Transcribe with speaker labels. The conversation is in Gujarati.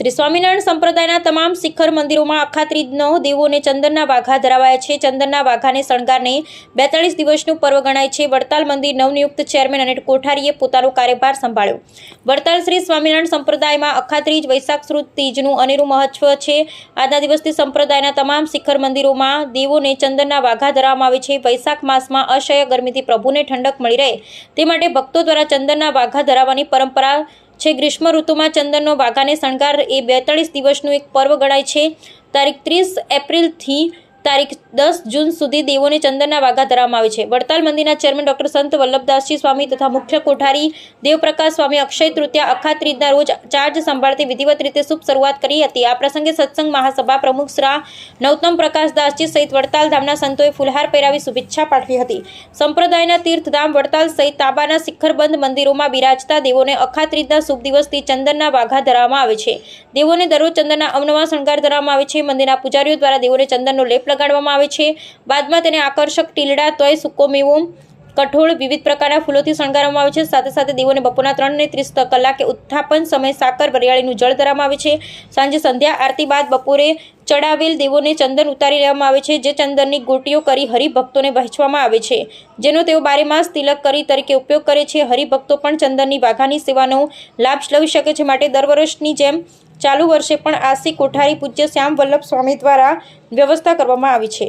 Speaker 1: શ્રી સ્વામિનારાયણ સંપ્રદાયના તમામ શિખર મંદિરોમાં અખાત્રીજનો દેવોને ચંદનના વાઘા ધરાવાયા છે. ચંદનના વાઘાને શણગારને બેતાળીસ દિવસનું પર્વ ગણાય છે. વડતાલ મંદિર નવનિયુક્ત ચેરમેન અને કોઠારીએ પોતાનો કાર્યભાર સંભાળ્યો. વડતાલ શ્રી સ્વામિનારાયણ સંપ્રદાયમાં અખાત્રીજ વૈશાખ સુદ તીજનું અનેરું મહત્વ છે. આજના દિવસથી સંપ્રદાયના તમામ શિખર મંદિરોમાં દેવોને ચંદનના વાઘા ધરાવવામાં આવે છે. વૈશાખ માસમાં અસહ્ય ગરમીથી પ્રભુને ઠંડક મળી રહે. તે માટે ભક્તો દ્વારા ચંદનના વાઘા ધરાવવાની પરંપરા છે ગ્રીષ્મ ઋતુમાં ચંદનનો વાઘાને શણગાર એ બેતાળીસ દિવસનું એક પર્વ ગણાય છે. તારીખ ત્રીસ એપ્રિલથી તારીખ દસ જૂન સુધી દેવોને ચંદનના વાઘા ધરવામાં આવે છે. વડતાલ મંદિરના ચેરમેન ડોક્ટર સંત વલ્લભદાસજી સ્વામી તથા મુખ્ય કોઠારી દેવપ્રકાશ સ્વામી અક્ષય તૃતીયા અખાત્રીજના રોજ ચાર્જ સંભાળતી વિધિવત રીતે શુભ શરૂઆત કરી હતી. આ પ્રસંગે સત્સંગ મહાસભા પ્રમુખ શ્રા નૌતમ પ્રકાશદાસજી સહિત વડતાલ ધામના સંતોએ ફુલહાર પહેરાવી શુભેચ્છા પાઠવી હતી. સંપ્રદાયના તીર્થધામ વડતાલ સહિત તાબાના શિખરબંધ મંદિરોમાં બિરાજતા દેવોને અખાત્રીજના શુભ દિવસથી ચંદનના વાઘા ધરવામાં આવે છે. દેવોને દરરોજ ચંદનના અવનવા શણગાર ધરવામાં આવે છે. મંદિરના પૂજારીઓ દ્વારા દેવોને ચંદનનો લેપ લગાડવામાં આવે છે. બાદમાં તેને આકર્ષક ટીલડા, તોય સૂકો મેવો, કઠોળ વિવિધ પ્રકારના ફૂલોથી શણગારવામાં આવે છે. સાથે સાથે દેવોને બપોરના ત્રણ ને ત્રીસ કલાકે ઉત્થાપન સમય સાકર વરિયાળીનું જળ ધરવામાં આવે છે. સાંજે સંધ્યા આરતી બાદ બપોરે ચડાવેલ દેવોને ચંદન ઉતારી લેવામાં આવે છે, જે ચંદનની ગોટીઓ કરી હરિભક્તોને વહેંચવામાં આવે છે. જેનો તેઓ બારેમાસ તિલક કરી તરીકે ઉપયોગ કરે છે. હરિભક્તો પણ ચંદનની વાઘાની સેવાનો લાભ લઈ શકે છે. માટે દર વર્ષની જેમ ચાલુ વર્ષે પણ આસી કોઠારી પૂજ્ય શ્યામ વલ્લભ સ્વામી દ્વારા વ્યવસ્થા કરવામાં આવી છે.